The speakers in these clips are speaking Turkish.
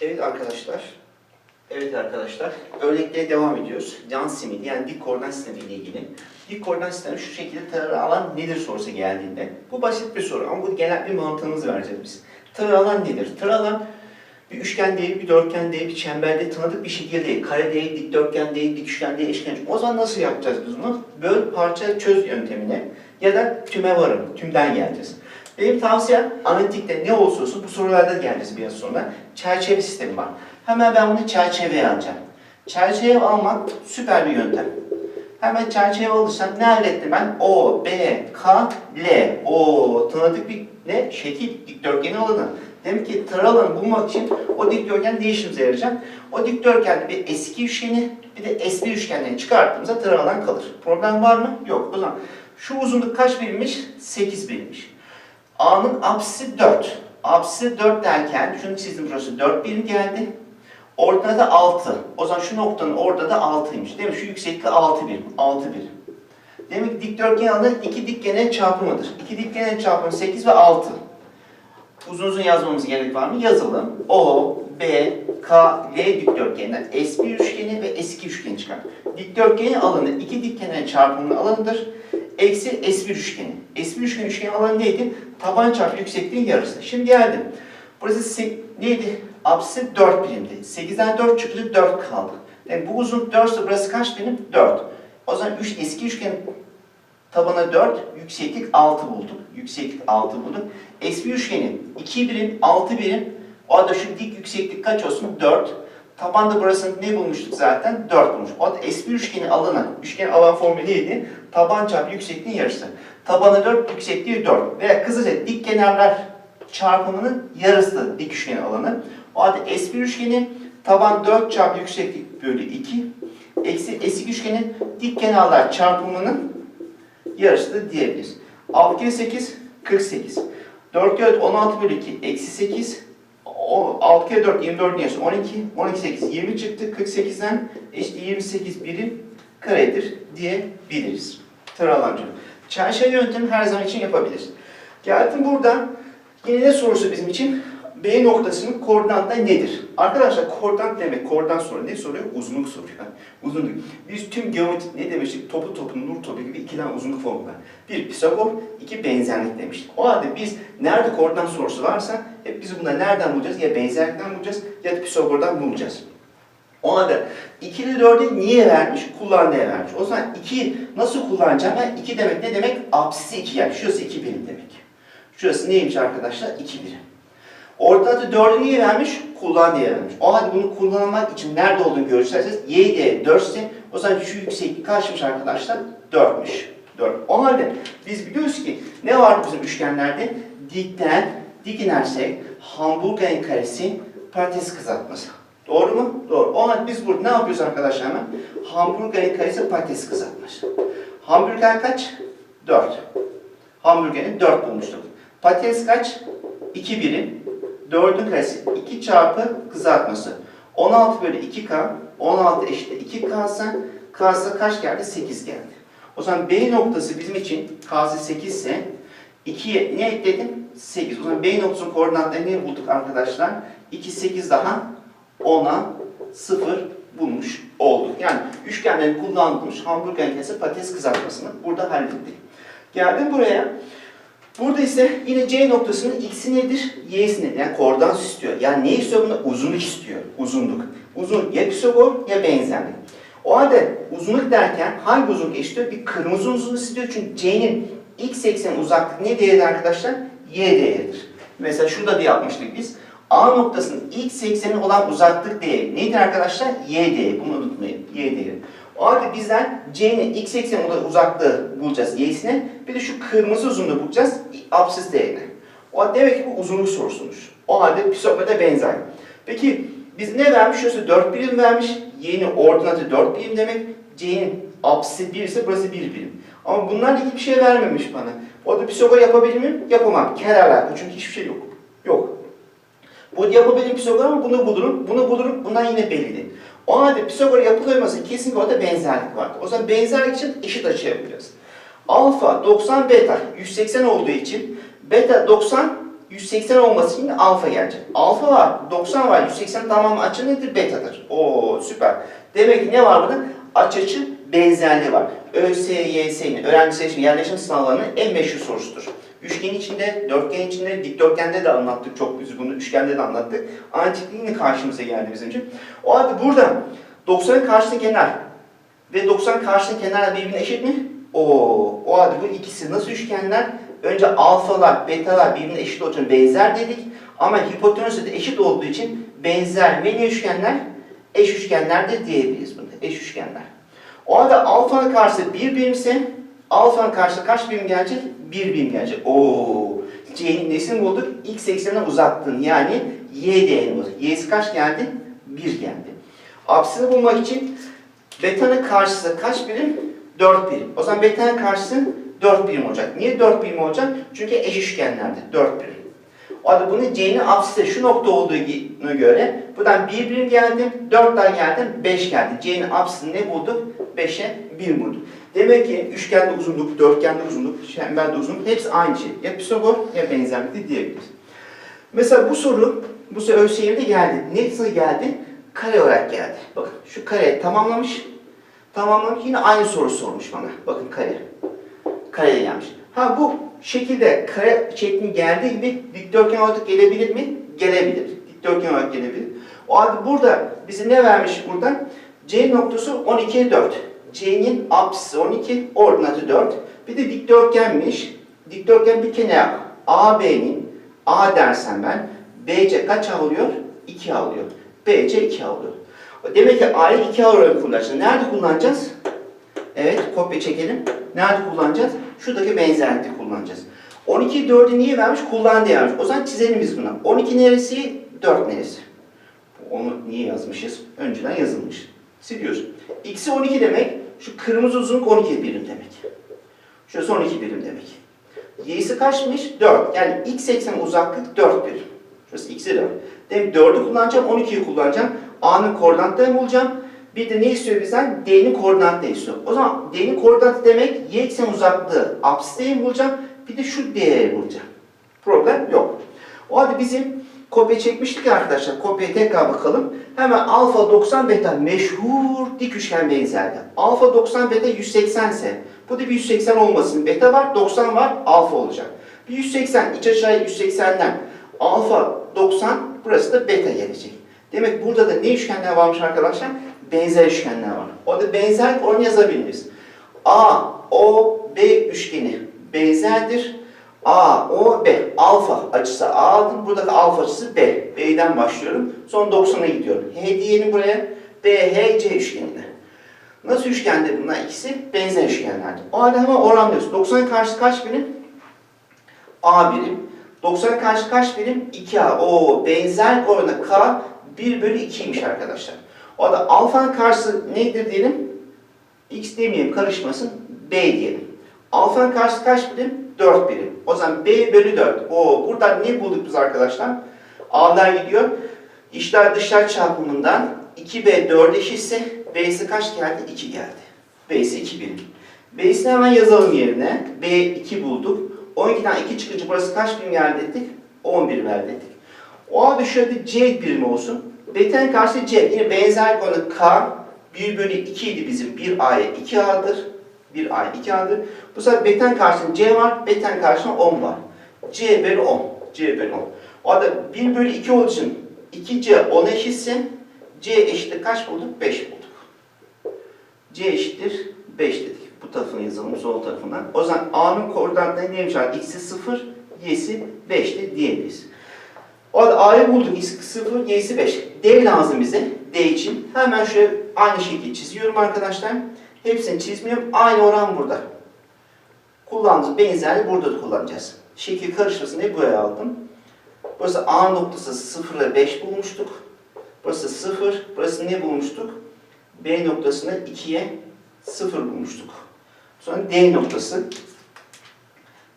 Evet arkadaşlar. Evet arkadaşlar. Örnekliğe devam ediyoruz. Can simidi yani dik koordinat sistemi ile ilgili. Dik koordinat sistemi şu şekilde taralı alan nedir sorusu geldiğinde. Bu basit bir soru ama bu genel bir mantığımızı vereceğiz biz. Taralı alan nedir? Taralı alan bir üçgen değil, bir dörtgen değil, bir çemberde tanıdık bir şekil değil. Kare değil, dikdörtgen değil, dik üçgen değil, eşkenar. O zaman nasıl yapacağız biz bunu? Böl, parça, çöz yöntemine ya da tüme varım, tümden geleceğiz. Benim tavsiyem analitikte ne olursa olsun bu sorularda geleceğiz biraz sonra. Çerçeve sistemi var. Hemen ben bunu çerçeveye alacağım. Çerçeve almak süper bir yöntem. Hemen çerçeve alırsam ne elde ettim ben? O, B, K, L. O tanıdık bir ne? Şekil dikdörtgeni alanı. Demek ki taralı alanı bulmak için o dikdörtgen ne işimize yarayacak? O dikdörtgende bir eski üçgeni bir de S1 üçgenlerini çıkarttığımızda taralı alan kalır. Problem var mı? Yok. O zaman şu uzunluk kaç birimmiş? 8 birimmiş. A'nın apsisi 4. Apsisi 4 derken şunu çizdim burası 4 birim geldi. Ortada da 6. O zaman şu noktanın orada da 6'ymış. Değil mi? Şu yükseklik 6 birim. 6 birim. Demek ki dikdörtgen alanı iki dikgenin çarpımıdır. İki dikgenin çarpımı 8 ve 6. Uzun uzun yazmamız gerek var mı? Yazalım. O, B, K, L dikdörtgeninden S1 üçgeni ve S2 üçgeni çıkar. Dikdörtgenin alanı iki dikgenin çarpımının alanıdır. Eksi S1 üçgeni. S1 üçgeni üçgenin alanı neydi? Taban çarpı yüksekliğin yarısı. Şimdi geldim. Burası neydi? Apsisi 4 birimdi. 8'den 4 çıktı 4 kaldı. Yani bu uzun 4 ise burası kaç birim? 4. O zaman üç, eski üçgen tabana 4, yükseklik 6 bulduk. Yükseklik 6 bulduk. S1 üçgeni 2 birim, 6 birim. O arada şu dik yükseklik kaç olsun? 4. Tabanda burasını ne bulmuştuk zaten? 4 bulmuş. O arada S1 üçgeni alanı, üçgen alan formülü neydi? Taban çarpı yüksekliğin yarısı. Tabanı 4, yüksekliği 4. Veya kısaca dik kenarlar çarpımının yarısı dik üçgen alanı. O halde S1 üçgeni taban 4 çarpı yükseklik bölü 2 eksi S2 üçgenin dik kenarlar çarpımının yarısıdır diyebiliriz. 6 kere 8 48. 4 kere 4 16 bölü 2 eksi 8. O, 6 kere 4 24 yarısı 12. 12 8 20 çıktı. 48'den işte 28 birim karedir diyebiliriz. Tıralancı. Çerçeve yöntemi her zaman için yapabiliriz. Geldim buradan. Yine ne sorusu bizim için? B noktasının koordinatları nedir? Arkadaşlar koordinat demek, koordinat soru ne soruyor? Uzunluk soruyor. uzunluk. Biz tüm geometri ne demiştik? Topu topu, nur topu gibi iki tane uzunluk formülü. Bir Pisagor, iki benzerlik demiştik. O halde biz nerede koordinat sorusu varsa hep biz bunları nereden bulacağız? Ya benzerlikten bulacağız ya da Pisagor'dan bulacağız. O halde 2 ile 4'ü niye vermiş? Kullan diye vermiş. O zaman 2 nasıl kullanacağım? Ben 2 demek ne demek? Apsisi 2 yani. Şurası 2 birim demek. Şurası neymiş arkadaşlar? 2 birim. Ortada 4'ü niye vermiş? Kullan diye vermiş. O halde bunu kullanmak için nerede olduğunu görürseniz y değeri 4 ise o zaman şu yükseklik kaçmış arkadaşlar? 4'müş. 4. O halde biz biliyoruz ki ne vardı bizim üçgenlerde? Dikten dik inersek hamburgerin karesi parantez kızartması. Doğru mu? Doğru. O halde biz burada ne yapıyoruz arkadaşlar hemen? Hamburgerin karesi parantez kızartması. Hamburger kaç? 4. Hamburgerin 4 bulmuştuk. Patates kaç? 2 birim. 4'ün karesi 2 çarpı kızartması. 16 bölü 2K. 16 eşittir 2K ise kaç geldi? 8 geldi. O zaman B noktası bizim için K'sı 8 ise 2'ye ne ekledim? 8. O zaman B noktasının koordinatlarını ne bulduk arkadaşlar? 2, 8 daha 10'a 0 bulmuş olduk. Yani üçgenlerin kullanılmış hamburger kese patates kızartmasını burada hallettik. Geldim buraya. Burada ise yine C noktasının x'i nedir? Y'si nedir? Yani koordinat istiyor. Yani ne istiyor bunda? Uzunluk istiyor. Uzunluk. Uzun ya Pisagor ya benzerlik. O halde uzunluk derken hangi uzunluk istiyor? Bir kırmızı uzunluk istiyor. Çünkü C'nin x eksen uzaklık ne değeri arkadaşlar? Y değeridir. Mesela şurada da yapmıştık biz. A noktasının x ekseni olan uzaklık değeri nedir arkadaşlar? Y değeri. Bunu unutmayın. Y değeri. O halde bizden C'nin x ekseni uzaklığı bulacağız y'sine. Bir de şu kırmızı uzunluğu bulacağız apsis değerini. O halde demek ki bu uzunluk sorusuymuş. O halde Pisagor'a benzer. Peki biz ne vermiş? Şurası 4 birim vermiş. Y'nin ordinatı 4 birim demek. C'nin apsisi 1 ise burası 1 birim. Ama bunlarla ilgili bir şey vermemiş bana. O da Pisagor yapabilir miyim? Yapamam. Kere alakalı çünkü hiçbir şey yok. Yok. Bu yapabilirim Pisagor ama bunu bulurum, bunu bulurum. Bunlar yine belli. O halde Pisagor yapılaması kesinlikle orada benzerlik vardır. O zaman benzerlik için eşit açı yapacağız. Alfa 90 beta 180 olduğu için beta 90 180 olması için alfa gelecek. Alfa var, 90 var, 180 tamamı açı nedir? Betadır. Oo süper. Demek ki ne var burada? Aç açı benzerliği var. ÖSYS'nin, öğrenci seçim yerleşim sınavlarının en meşhur sorusudur. Üçgen içinde, dörtgen içinde, dikdörtgende de anlattık çok biz bunu, üçgende de anlattık. Antikliğin yine karşımıza geldi bizim için. O halde burada 90'ın karşıtı kenar ve 90 karşıtı kenar birbirine eşit mi? Oo, o halde bu ikisi nasıl üçgenler? Önce alfalar, betalar birbirine eşit olduğu için benzer dedik. Ama hipotenüsü de eşit olduğu için benzer ve ne üçgenler? Eş üçgenler de diyebiliriz bunu. Eş üçgenler. O halde alfanın karşısı bir birimse alfanın karşısı kaç birim gelecek? Bir birim gelecek. Oo. C'nin nesini bulduk? X eksenine uzattın. Yani Y değerini bulduk. Y'si kaç geldi? 1 geldi. Apsini bulmak için beta'nın karşısı kaç birim? 4 birim. O zaman beta'nın karşısı 4 birim olacak. Niye 4 birim olacak? Çünkü eş üçgenlerde 4 birim. O halde bunu C'nin apsisi şu nokta olduğuna göre buradan 1 birim geldim, 4'ten geldim, 5 geldi. C'nin apsisini ne bulduk? 5'e 1 bulduk. Demek ki üçgende uzunluk, dörtgende uzunluk, çemberde uzunluk hepsi aynı şey. Ya Pisagor ya benzerlikte diyebiliriz. Mesela bu soru, bu soru ÖSYM'de geldi. Nasıl geldi? Kare olarak geldi. Bakın şu kare tamamlamış. Tamamlamış. Yine aynı soru sormuş bana. Bakın kare. Kare gelmiş. Ha bu şekilde kare şekli geldiği gibi dikdörtgen olarak gelebilir mi? Gelebilir. Dikdörtgen olarak gelebilir. O halde burada bize ne vermiş buradan? C noktası 12'ye 4. C'nin apsisi 12, ordinatı 4. Bir de dikdörtgenmiş. Dikdörtgen bir kenar. AB'nin A dersen ben BC kaç alıyor? 2 alıyor. BC 2 alıyor. Demek ki A'yı 2 olarak kullanacağız. Nerede kullanacağız? Evet, kopya çekelim. Nerede kullanacağız? Şuradaki benzerlikte kullanacağız. 12 4'ü niye vermiş? Kullan diye vermiş. O zaman çizelim biz bunu. 12 neresi? 4 neresi? Onu niye yazmışız? Önceden yazılmış. Siliyoruz. X'i 12 demek, şu kırmızı uzunluk 12 birim demek. Şurası 12 birim demek. Y'si kaçmış? 4. Yani x ekseni uzaklık 4 birim. Şurası x'i 4. Demek 4'ü kullanacağım, 12'yi kullanacağım. A'nın koordinatlarını bulacağım. Bir de ne istiyor bizden? D'nin koordinatlarını istiyor. O zaman D'nin koordinatı demek y eksen uzaklığı apsis değerini bulacağım. Bir de şu D'ye bulacağım. Problem yok. O halde bizim kopya çekmiştik arkadaşlar. Kopyaya tekrar bakalım. Hemen alfa 90 beta meşhur dik üçgen benzerliği. Alfa 90 beta 180 ise bu da bir 180 olmasın. Beta var 90 var alfa olacak. Bir 180 iç aşağıya 180'den alfa 90 burası da beta gelecek. Demek burada da ne üçgenler varmış arkadaşlar? Benzer üçgenler var. O da benzer onu yazabiliriz. A, O, B üçgeni benzerdir. A, O, B. Alfa açısı A'dır. Buradaki alfa açısı B. B'den başlıyorum. Sonra 90'a gidiyorum. H diyelim buraya. B, H, C üçgenine. Nasıl üçgendir bunlar ikisi? Benzer üçgenlerdir. O halde hemen oranlıyoruz. 90'ın karşısı kaç birim? A birim. 90'ın karşı kaç birim? 2A. O benzer oranı K 1 bölü 2'ymiş arkadaşlar. O da alfanın karşısı nedir diyelim? X demeyelim karışmasın. B diyelim. Alfanın karşısı kaç birim? 4 birim. O zaman B bölü 4. O buradan ne bulduk biz arkadaşlar? A'lar gidiyor. İçler dışlar çarpımından 2B 4 eşitse B'si kaç geldi? 2 geldi. B'si 2 birim. B'sini hemen yazalım yerine. B 2 bulduk. 12'den 2 çıkınca burası kaç birim geldi dedik? 11 elde ettik. O halde şöyle C birimi olsun. B'ten karşı C. Yine benzer konu K. 1 bölü 2 idi bizim. 1A'ya 2A'dır. 1A 2A'dır. Bu sefer B'ten karşısında C var. B'ten karşısında 10 var. C bölü 10. C bölü 10. O halde 1 bölü 2 olduğu için 2C 10 eşitse C eşittir kaç bulduk? 5 bulduk. C eşittir 5 dedik. Bu tarafını yazalım sol tarafından. O zaman A'nın koordinatları neymiş? X'i 0, Y'si 5'ti diyebiliriz. O halde A'yı bulduk. X'i 0, Y'si 5. D lazım bize. D için. Hemen şöyle aynı şekilde çiziyorum arkadaşlar. Hepsini çizmiyorum. Aynı oran burada. Kullandığımız benzerliği burada da kullanacağız. Şekil karışmasın diye buraya aldım. Burası A noktası 0 ile 5 bulmuştuk. Burası 0. Burası ne bulmuştuk? B noktasını 2'ye 0 bulmuştuk. Sonra D noktası.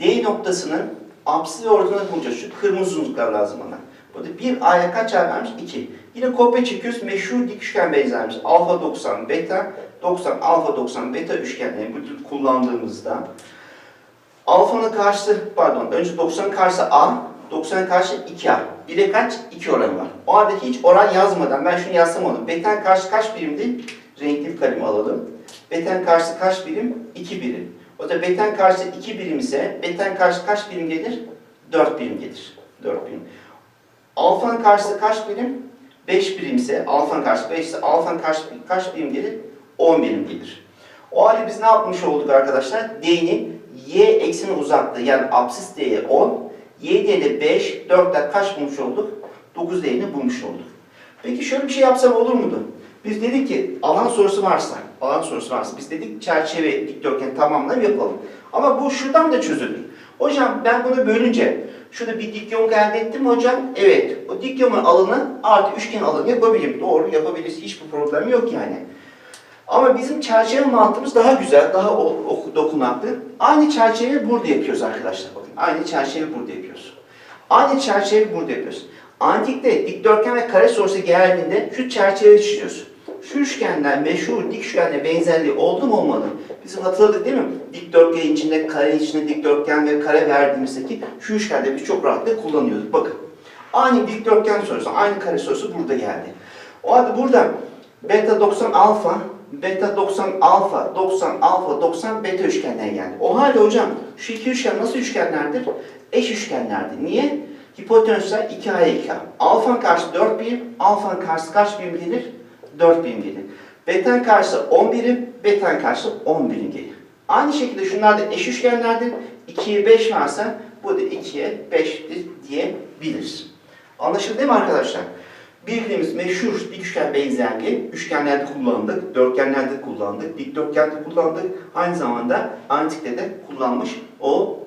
D noktasının apsisi ve ordinatı bulacağız. Şu kırmızı uzunluklar lazım bana. Burada 1 A'ya kaç A vermiş? 2. Yine kopya çekiyoruz. Meşhur dik üçgen benzermiş. Alfa 90, beta 90, alfa 90, beta üçgenleri bu tür kullandığımızda alfanın karşısı, pardon önce 90'ın karşısı A, 90 karşı 2A. 1'e kaç? 2 oranı var. O halde hiç oran yazmadan ben şunu yazsam onu. Beten karşı kaç birimdi? Renkli bir kalem alalım. Beten karşı kaç birim? 2 birim. O da beten karşı 2 birim ise beten karşı kaç birim gelir? 4 birim gelir. 4 birim. Alfan karşısı kaç birim? 5 birim ise alfan karşı 5 ise alfan karşı kaç birim gelir? 10 birim gelir. O halde biz ne yapmış olduk arkadaşlar? D'nin y ekseni uzaklığı yani absis D'ye 10, y'de 5, 4'te kaç bulmuş olduk? 9 D'ni bulmuş olduk. Peki şöyle bir şey yapsam olur muydu? Biz dedik ki alan sorusu varsa, alan sorusu varsa biz dedik çerçeve dikdörtgen tamamlayıp yapalım. Ama bu şuradan da çözülür. Hocam ben bunu bölünce şurada bir dik yonga elde ettim hocam? Evet. O dik yonganın alanı artı üçgen alanı yapabilirim. Doğru yapabiliriz. Hiçbir problem yok yani. Ama bizim çerçeve mantığımız daha güzel, daha dokunaklı. Aynı çerçeveyi burada yapıyoruz arkadaşlar. Bakın aynı çerçeveyi burada yapıyoruz. Aynı çerçeveyi burada yapıyoruz. Antikte dikdörtgen ve kare sorusu geldiğinde şu çerçeveyi çiziyoruz. Şu üçgenden meşhur dik üçgenle benzerliği oldu mu olmadı? Bizim hatırladık değil mi? Dikdörtgen içinde, kare içinde dikdörtgen ve kare verdiğimizdeki şu üçgende biz çok rahatlıkla kullanıyorduk. Bakın. Aynı dikdörtgen sorusu, aynı kare sorusu burada geldi. O halde burada beta 90 alfa, beta 90 alfa, 90 alfa, 90 beta üçgenler geldi. O halde hocam şu iki üçgen nasıl üçgenlerdir? Eş üçgenlerdir. Niye? Hipotenüsler 2A 2A. Alfan karşı 4 birim, alfanın karşısı kaç birim gelir? 4 birim gelir. Betan karşısı 10 birim, betan karşısı 10 birim gelir. Aynı şekilde şunlar da eş üçgenlerdir. 2'ye 5 varsa bu da 2'ye 5'dir diyebiliriz. Anlaşıldı değil mi arkadaşlar? Bildiğimiz meşhur dik üçgen benzerliği üçgenlerde kullandık, dörtgenlerde kullandık, dikdörtgende kullandık. Aynı zamanda antikte de kullanmış o